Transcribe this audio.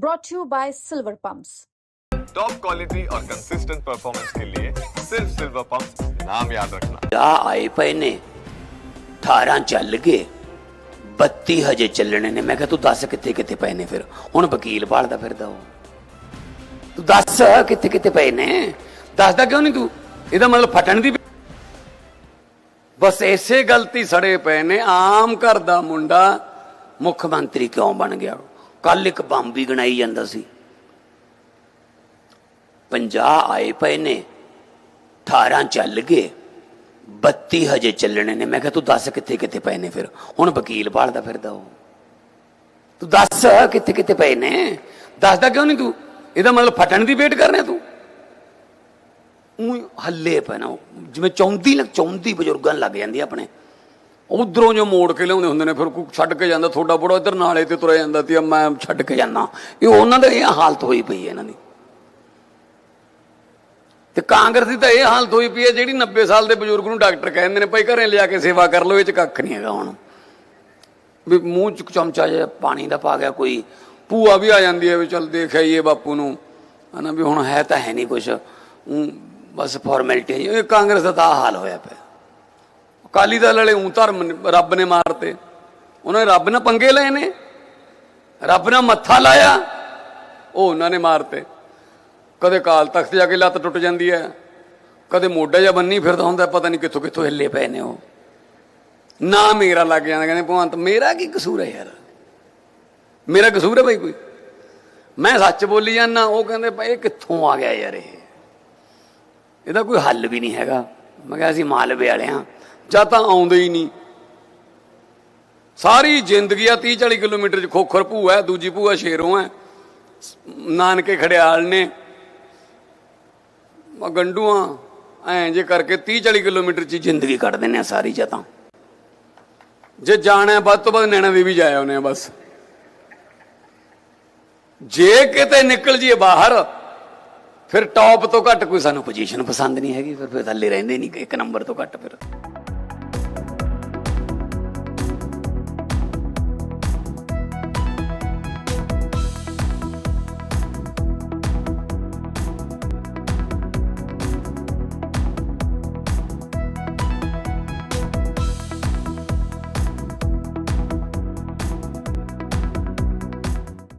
brought to you by Silver Pumps. Top quality और consistent performance के लिए सिर्फ सिल्वर पंप नाम याद रखना ਆ ਆਏ ਪਏ ਨੇ 18 ਚੱਲ ਗਏ 32 ਹਜੇ ਚੱਲਣੇ ਨੇ ਮੈਂ ਕਿਹਾ ਤੂੰ ਦੱਸ ਕਿੱਥੇ ਕਿੱਥੇ ਪਏ ਨੇ ਫਿਰ ਹੁਣ ਵਕੀਲ ਭਾਲਦਾ ਫਿਰਦਾ ਉਹ ਤੂੰ ਦੱਸ ਕਿੱਥੇ ਕਿੱਥੇ ਪਏ ਨੇ ਦੱਸਦਾ ਕਿਉਂ ਨਹੀਂ ਤੂੰ ਇਹਦਾ ਮਤਲਬ ਫਟਣ ਦੀ ਬਸ ਐਸੇ ਗਲਤੀ ਸੜੇ ਪਏ ਨੇ ਆਮ ਘਰ ਦਾ ਮੁੰਡਾ ਮੁੱਖ ਮੰਤਰੀ ਕਿਉਂ ਬਣ ਗਿਆ ਕੱਲ ਇੱਕ ਬੰਬ ਵੀ ਗਣਾਈ ਜਾਂਦਾ ਸੀ। 50 ਆਏ ਪਏ ਨੇ 18 ਚੱਲ ਗਏ 32 ਹਜੇ ਚੱਲਣੇ ਨੇ। ਮੈਂ ਕਿਹਾ, ਤੂੰ ਦੱਸ ਕਿੱਥੇ ਕਿੱਥੇ ਪਏ ਨੇ ਫਿਰ? ਹੁਣ ਵਕੀਲ ਭਾਲਦਾ ਫਿਰਦਾ ਉਹ। ਤੂੰ ਦੱਸ ਕਿੱਥੇ ਕਿੱਥੇ ਪਏ ਨੇ? ਦੱਸਦਾ ਕਿਉਂ ਨਹੀਂ ਤੂੰ? ਇਹਦਾ ਮਤਲਬ ਫਟਣ ਦੀ ਵੇਟ ਕਰ ਰਿਹਾ ਤੂੰ? ਉਹ ਹੱਲੇ ਪੈਣਾ ਜਿਵੇਂ ਚੌਂਦੀ ਲੱਗ ਚੌਂਦੀ ਬਜ਼ੁਰਗਾਂ ਲੱਗ ਜਾਂਦੀ ਆਪਣੇ। ਉਧਰੋਂ ਜੋ ਮੋੜ ਕੇ ਲਿਆਉਂਦੇ ਹੁੰਦੇ ਨੇ, ਫਿਰ ਕੋਈ ਛੱਡ ਕੇ ਜਾਂਦਾ, ਤੁਹਾਡਾ ਬੜਾ ਇੱਧਰ ਨਾਲੇ ਤੇ ਤੁਰਿਆ ਜਾਂਦਾ ਤੇ ਮੈਂ ਛੱਡ ਕੇ ਜਾਂਦਾ। ਇਹ ਉਹਨਾਂ ਦਾ ਇਹ ਹਾਲਤ ਹੋਈ ਪਈ ਹੈ ਇਹਨਾਂ ਦੀ। ਤੇ ਕਾਂਗਰਸ ਦੀ ਤਾਂ ਇਹ ਹਾਲਤ ਹੋਈ ਪਈ ਹੈ ਜਿਹੜੀ 90 ਸਾਲ ਦੇ ਬਜ਼ੁਰਗ ਨੂੰ ਡਾਕਟਰ ਕਹਿੰਦੇ ਨੇ, ਭਾਈ ਘਰੇ ਲਿਆ ਕੇ ਸੇਵਾ ਕਰ ਲਓ, ਇਹ ਚ ਕੱਖ ਨਹੀਂ ਹੈਗਾ ਹੁਣ। ਵੀ ਮੂੰਹ ਚ ਚਮਚਾ ਜਿਹਾ ਪਾਣੀ ਦਾ ਪਾ ਗਿਆ ਕੋਈ, ਭੂਆ ਵੀ ਆ ਜਾਂਦੀ ਹੈ ਵੀ ਚੱਲ ਦੇਖ ਆਈਏ ਬਾਪੂ ਨੂੰ। ਹਨਾ ਵੀ ਹੁਣ ਹੈ ਤਾਂ ਹੈ ਨਹੀਂ ਕੁਛ। ਊਂ ਬਸ ਫਾਰਮੈਲਿਟੀ ਇਹ ਕਾਂਗਰਸ ਦਾ ਤਾਂ ਆਹ ਹਾਲ ਹੋਇਆ ਪਿਆ। ਅਕਾਲੀ ਦਲ ਵਾਲੇ ਉਂ ਧਰਮ ਨੇ- ਰੱਬ ਨੇ ਮਾਰਤੇ। ਉਹਨਾਂ ਨੇ ਰੱਬ ਨਾਲ ਪੰਗੇ ਲਏ ਨੇ। ਰੱਬ ਨਾਲ ਮੱਥਾ ਲਾਇਆ, ਉਹ ਉਹਨਾਂ ਨੇ ਮਾਰਤੇ। ਕਦੇ ਕਾਲ ਤਖਤ ਜਾ ਕੇ ਲੱਤ ਟੁੱਟ ਜਾਂਦੀ ਹੈ। ਕਦੇ ਮੋਢਾ ਜਾਂ ਬੰਨੀ ਫਿਰਦਾ ਹੁੰਦਾ, ਪਤਾ ਨਹੀਂ ਕਿੱਥੋਂ ਕਿੱਥੋਂ ਹਿੱਲੇ ਪਏ ਨੇ ਉਹ। ਨਾ ਮੇਰਾ ਲੱਗ ਜਾਂਦਾ, ਕਹਿੰਦੇ ਭਗਵੰਤ, ਮੇਰਾ ਕੀ ਕਸੂਰ ਹੈ ਯਾਰ? ਮੇਰਾ ਕਸੂਰ ਹੈ ਭਾਈ ਕੋਈ। ਮੈਂ ਸੱਚ ਬੋਲੀ ਜਾਂਦਾ, ਉਹ ਕਹਿੰਦੇ ਭਾਈ ਕਿੱਥੋਂ ਆ ਗਿਆ ਯਾਰ ਇਹ? ਇਹਦਾ ਕੋਈ ਹੱਲ ਵੀ ਨਹੀਂ ਹੈਗਾ। ਮੈਂ ਕਿਹਾ ਅਸੀਂ ਮਾਲਵੇ ਵਾਲੇ ਹਾਂ। ਜਾਂ ਤਾਂ ਆਉਂਦੇ ਹੀ ਨਹੀਂ। ਸਾਰੀ ਜ਼ਿੰਦਗੀ ਆ 30 40 ਕਿਲੋਮੀਟਰ ਚ ਖੋਖਰ ਭੂਆ ਹੈ, ਦੂਜੀ ਭੂਆ ਸ਼ੇਰੋਂ ਹੈ। ਨਾਨਕੇ ਖੜਿਆਲ ਨੇ। ਆ ਗੰਡੂਆਂ, ਐਂ ਜੇ ਕਰਕੇ 30 40 ਕਿਲੋਮੀਟਰ ਚ ਜ਼ਿੰਦਗੀ ਕੱਢ ਦਿੰਦੇ ਆ ਸਾਰੀ ਜਾਂ ਤਾਂ। ਜੇ ਜਾਣਾ ਵੱਧ ਤੋਂ ਵੱਧ ਨੈਣਾ ਦੇਵੀ ਜਾਇਆ ਉਹਨੇ ਬਸ। ਜੇ ਕਿਤੇ ਨਿਕਲ ਜੀਏ ਬਾਹਰ, ਫਿਰ ਟੌਪ ਤੋਂ ਘੱਟ ਕੋਈ ਸਾਨੂੰ ਪੋਜੀਸ਼ਨ ਪਸੰਦ ਨਹੀਂ ਹੈਗੀ, ਫਿਰ ਫਿਰ ਥੱਲੇ ਰਹਿੰਦੇ ਨਹੀਂ, ਇੱਕ ਨੰਬਰ ਤੋਂ ਘੱਟ ਫਿਰ।